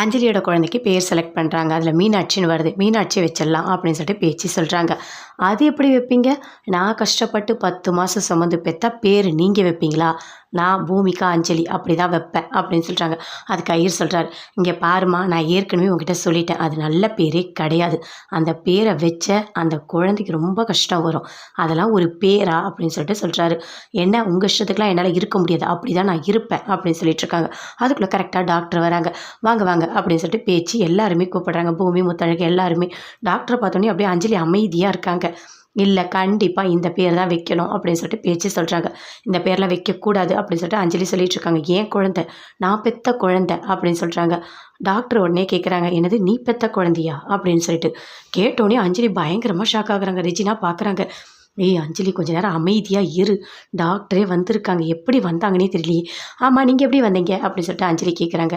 அஞ்சலியோட குழந்தைக்கு பேர் செலக்ட் பண்ணுறாங்க அதில் மீனாட்சின்னு வருது. மீனாட்சி வச்சிடலாம் அப்படின்னு சொல்லிட்டு பேச்சு சொல்கிறாங்க அது எப்படி வைப்பீங்க? நான் கஷ்டப்பட்டு பத்து மாதம் சுமந்து பெற்றா பேர் நீங்கள் வைப்பீங்களா? நான் பூமிகா அஞ்சலி அப்படி தான் வைப்பேன் அப்படின்னு சொல்கிறாங்க அதுக்கு ஐயர் சொல்கிறார் இங்கே பாருமா நான் ஏற்கனவே உங்ககிட்ட சொல்லிட்டேன். அது நல்ல பேரே கிடையாது. அந்த பேரை வச்ச அந்த குழந்தைக்கு ரொம்ப கஷ்டம் வரும். அதெல்லாம் ஒரு பேரா? அப்படின்னு சொல்லிட்டு சொல்கிறாரு என்ன உங்கள் இஷ்டத்துக்குலாம் என்னால் இருக்க முடியாது. அப்படி தான் நான் இருப்பேன். அப்படின்னு சொல்லிட்டு இருக்காங்க. அதுக்குள்ளே கரெக்டாக டாக்டர் வராங்க. வாங்க வாங்க. அப்படின்னு சொல்லிட்டு பேச்சு எல்லாருமே கூப்பிடுறாங்க. பூமி முத்தழகு எல்லாருமே. டாக்டரை பார்த்தோன்னே அப்படியே அஞ்சலி அமைதியாக இருக்காங்க. இல்லை கண்டிப்பாக இந்த பேர் தான் வைக்கணும் அப்படின்னு சொல்லிட்டு பேச்சு சொல்கிறாங்க இந்த பேரில் வைக்கக்கூடாது அப்படின்னு சொல்லிட்டு அஞ்சலி சொல்லிட்டு இருக்காங்க. ஏன் குழந்தை? நான் பெத்த குழந்தை அப்படின்னு சொல்கிறாங்க டாக்டர் உடனே கேட்குறாங்க என்னது நீ பெத்த குழந்தையா? அப்படின்னு சொல்லிட்டு. கேட்டோடனே அஞ்சலி பயங்கரமாக ஷாக் ஆகுறாங்க. ரெஜினா பார்க்குறாங்க ஏய் அஞ்சலி கொஞ்ச நேரம் அமைதியாக இரு. டாக்டரே வந்திருக்காங்க. எப்படி வந்தாங்கன்னே தெரியலையே. ஆமாம் நீங்கள் எப்படி வந்தீங்க? அப்படின்னு சொல்லிட்டு அஞ்சலி கேட்குறாங்க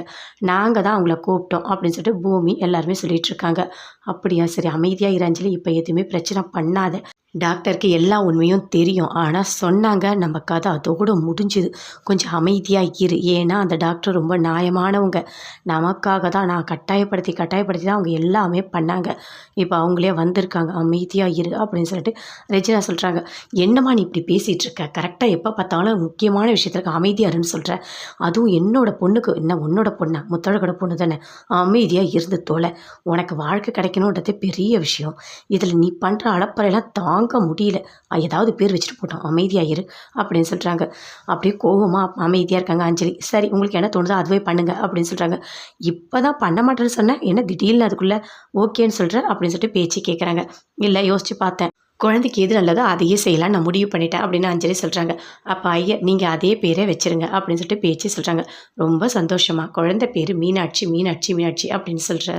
நாங்கள் தான் அவங்கள கூப்பிட்டோம் அப்படின்னு சொல்லிட்டு பூமி எல்லாருமே சொல்லிகிட்ருக்காங்க அப்படியா சரி அமைதியாக இரு அஞ்சலி. இப்போ எதுவுமே பிரச்சனை பண்ணாத. டாக்டருக்கு எல்லா உண்மையும் தெரியும். ஆனால் சொன்னாங்க நம்ம கதை அதோட முடிஞ்சுது. கொஞ்சம் அமைதியாக இரு. ஏன்னா அந்த டாக்டர் ரொம்ப நியாயமானவங்க. நமக்காக தான் நான் கட்டாயப்படுத்தி கட்டாயப்படுத்தி தான் அவங்க எல்லாமே பண்ணாங்க. இப்போ அவங்களே வந்திருக்காங்க. அமைதியாக இரு அப்படின்னு சொல்லிட்டு ரெஜினா சொல்கிறாங்க என்னம்மா நீ இப்படி பேசிகிட்டு இருக்க? கரெக்டாக எப்போ பார்த்தாலும் முக்கியமான விஷயத்திற்கு அமைதியாக இருன்னு சொல்கிறேன் அதுவும் என்னோட பொண்ணுக்கு. என்ன உன்னோட பொண்ணா? முத்தழகோட பொண்ணு தானே. அமைதியாக இருந்து தோலை உனக்கு வாழ்க்கை கிடைக்கணுன்றது பெரிய விஷயம். இதில் நீ பண்ணுற அளப்பறையெல்லாம் தாங்க முடியல. ஏதாவது பேர் வச்சுட்டு போட்டோம் அமைதியாக இரு அப்படின்னு சொல்கிறாங்க அப்படியே கோபமாக அமைதியாக இருக்காங்க அஞ்சலி. சரி உங்களுக்கு என்ன தோணுதோ அதுவே பண்ணுங்க அப்படின்னு சொல்கிறாங்க இப்போ தான் பண்ண மாட்டேன்னு சொன்னேன். என்ன திடீர்னு அதுக்குள்ளே ஓகேன்னு சொல்கிற அப்படின்னு சொல்லிட்டு பேச்சு கேட்குறாங்க இல்லை யோசிச்சு பார்த்தேன். குழந்தைக்கு எது நல்லதோ அதையே செய்யலாம் நான் முடிவு பண்ணிட்டேன் அப்படின்னு அஞ்சலி சொல்கிறாங்க அப்போ ஐயா நீங்கள் அதே பேரே வச்சிருங்க அப்படின்னு சொல்லிட்டு பேச்சு சொல்கிறாங்க ரொம்ப சந்தோஷமா. குழந்தை பேர் மீனாட்சி மீனாட்சி மீனாட்சி அப்படின்னு சொல்கிறார்